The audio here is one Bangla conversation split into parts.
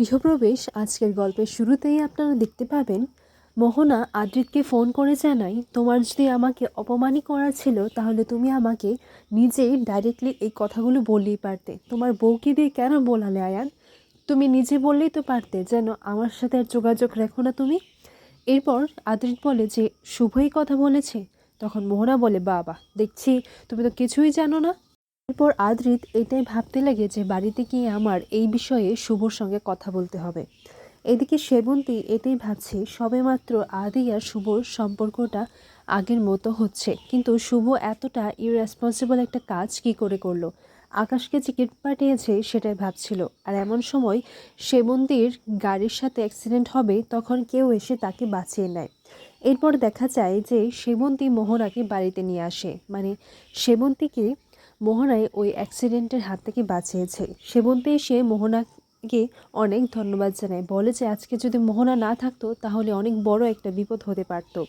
গৃহপ্রবেশ আজকের গল্পের শুরুতেই আপনারা দেখতে পাবেন, মোহনা আদ্রিতকে ফোন করে জানাই তোমার যদি আমাকে অপমানই করা ছিল, তাহলে তুমি আমাকে নিজেই ডাইরেক্টলি এই কথাগুলো বললেই পারতে। তোমার বউকে দিয়ে কেন বলালে আয়ান? তুমি নিজে বললেই তো পারতে, যেন আমার সাথে আর যোগাযোগ রেখো না তুমি। এরপর আদ্রিত বলে যে শুভই কথা বলেছে। তখন মোহনা বলে, বাবা, দেখছি তুমি তো কিছুই জানো না। এরপর আদ্রিত এটাই ভাবতে লাগে যে বাড়িতে গিয়ে আমার এই বিষয়ে শুভর সঙ্গে কথা বলতে হবে। এদিকে সেবন্তী এটাই ভাবছে, সবেমাত্র আদি আর শুভর সম্পর্কটা আগের মতো হচ্ছে। কিন্তু শুভ এতটা ইরেসপন্সিবল একটা কাজ কি করে করল? আকাশকে গিফট পাঠিয়েছে সেটাই ভাবছিল। আর এমন সময় সেবন্তীর গাড়ির সাথে অ্যাক্সিডেন্ট হবে, তখন কেউ এসে তাকে বাঁচিয়ে নেয়। এরপর দেখা যায় যে সেবন্তী মোহনাকে বাড়িতে নিয়ে আসে। মানে সেবন্তীকে মোহনাই ওই অ্যাক্সিডেন্টের হাত থেকে বাঁচিয়েছে। সেবন্তী এসে মোহনাকে অনেক ধন্যবাদ জানায়। বলে যে, আজকে যদি মোহনা না থাকতো, তাহলে অনেক বড় একটা বিপদ হতে পারতো।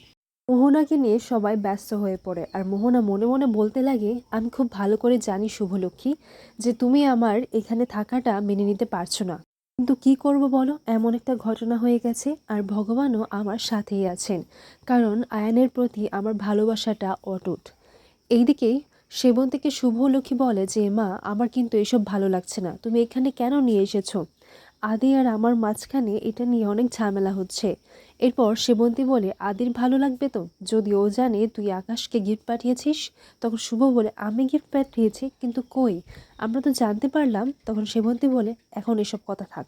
মোহনাকে নিয়ে সবাই ব্যস্ত হয়ে পড়ে। আর মোহনা মনে মনে বলতে লাগে, আমি খুব ভালো করে জানি, শুভলক্ষ্মী, যে তুমি আমার এখানে থাকাটা মেনে নিতে পারছ না। কিন্তু কি করব বলো? এমন একটা ঘটনা হয়ে গেছে, আর ভগবানও আমার সাথেই আছেন। কারণ আয়ানের প্রতি আমার ভালোবাসাটা অটুট। এইদিকেই সেবন্তীকে শুভলক্ষ্মী বলে যে, মা, আমার কিন্তু এসব ভালো লাগছে না। তুমি এখানে কেন নিয়ে এসেছ? আদি আর আমার মাঝখানে এটা নিয়ে অনেক ঝামেলা হচ্ছে। এরপর সেবন্তী বলে, আদির ভালো লাগবে তো? যদি ও জানে তুই আকাশকে গিফট পাঠিয়েছিস, তখন শুভ বলে, আমি গিফট পাঠিয়েছি, কিন্তু কই? আমরা তো জানতে পারলাম। তখন সেবন্তী বলে, এখন এসব কথা থাক।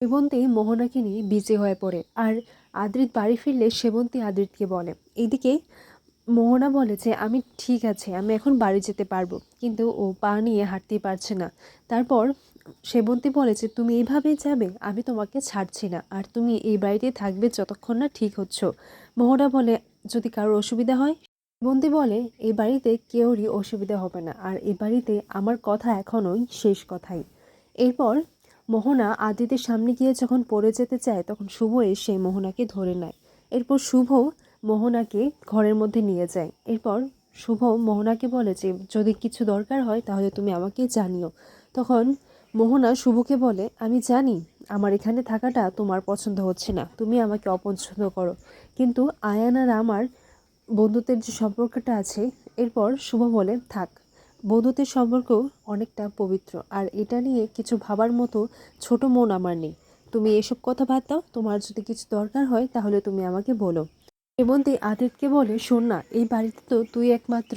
সেবন্তী মোহনাকে নিয়ে বিজে হয়ে পড়ে। আর আদ্রিত বাড়ি ফিরলে সেবন্তী আদ্রিতকে বলে, এইদিকে মোহনা বলে যে, আমি ঠিক আছে, আমি এখন বাড়ি যেতে পারব। কিন্তু ও পা নিয়ে হাঁটতেই পারছে না। তারপর সেবন্তী বলে যে, তুমি এইভাবেই যাবে, আমি তোমাকে ছাড়ছি না। আর তুমি এই বাড়িতেই থাকবে যতক্ষণ না ঠিক হচ্ছ। মোহনা বলে, যদি কারোর অসুবিধা হয়? সেবন্তী বলে, এই বাড়িতে কেউরই অসুবিধা হবে না। আর এই বাড়িতে আমার কথা এখনোই শেষ কথাই। এরপর মোহনা আদিতের সামনে গিয়ে যখন পড়ে যেতে চায়, তখন শুভ এসে মোহনাকে ধরে নেয়। এরপর শুভ মোহনাকে ঘরের মধ্যে নিয়ে যায়। এরপর শুভ মোহনাকে বলে যে, যদি কিছু দরকার হয় তাহলে তুমি আমাকে জানিও। তখন মোহনা শুভকে বলে, আমি জানি, আমার এখানে থাকাটা তোমার পছন্দ হচ্ছে না। তুমি আমাকে অপছন্দ করো। কিন্তু আয়ান আর আমার বন্ধুত্বের যে সম্পর্কটা আছে, এরপর শুভ বলে, থাক, বন্ধুত্বের সম্পর্ক অনেকটা পবিত্র। আর এটা নিয়ে কিছু ভাবার মতো ছোট মন আমার নেই। তুমি এসব কথা দাও। তোমার যদি কিছু দরকার হয় তাহলে তুমি আমাকে বলো। হেমন্তী আদিতকে বলে, শোন না, এই বাড়িতে তো তুই একমাত্র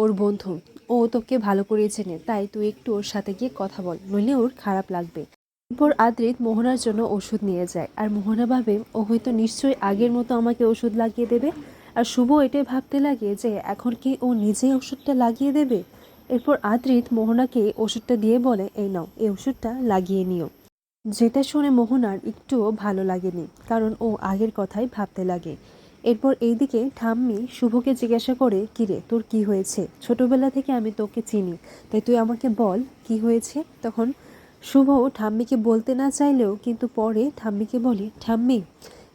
ওর বন্ধু। ও তোকে ভালো করে চেনে, তাই তুই একটু ওর সাথে গিয়ে কথা বল, নইলে ওর খারাপ লাগবে। এরপর আদ্রিত মোহনার জন্য ওষুধ নিয়ে যায়, আর মোহনা ভাবে, ও হয়তো নিশ্চয়ই আগের মতো আমাকে ওষুধ লাগিয়ে দেবে। আর শুভ এটাই ভাবতে লাগে যে, এখন কি ও নিজেই ওষুধটা লাগিয়ে দেবে? এরপর আদ্রিত মোহনাকে ওষুধটা দিয়ে বলে, এই নাও, এই ওষুধটা লাগিয়ে নিও। যেটা শুনে মোহনার একটুও ভালো লাগেনি, কারণ ও আগের কথাই ভাবতে লাগে। এরপর এইদিকে ঠাম্মি শুভকে জিজ্ঞাসা করে কিরে তোর কি হয়েছে? ছোটবেলা থেকে আমি তোকে চিনি, তাই তুই আমাকে বল, কি হয়েছে? তখন শুভ ঠাম্মিকে বলতে না চাইলেও কিন্তু পরে ঠাম্মিকে বলে, ঠাম্মি,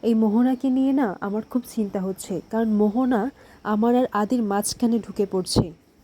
এই মোহনাকে নিয়ে না আমার খুব চিন্তা হচ্ছে, কারণ মোহনা আমার আর আদির মাঝখানে ঢুকে পড়ছে।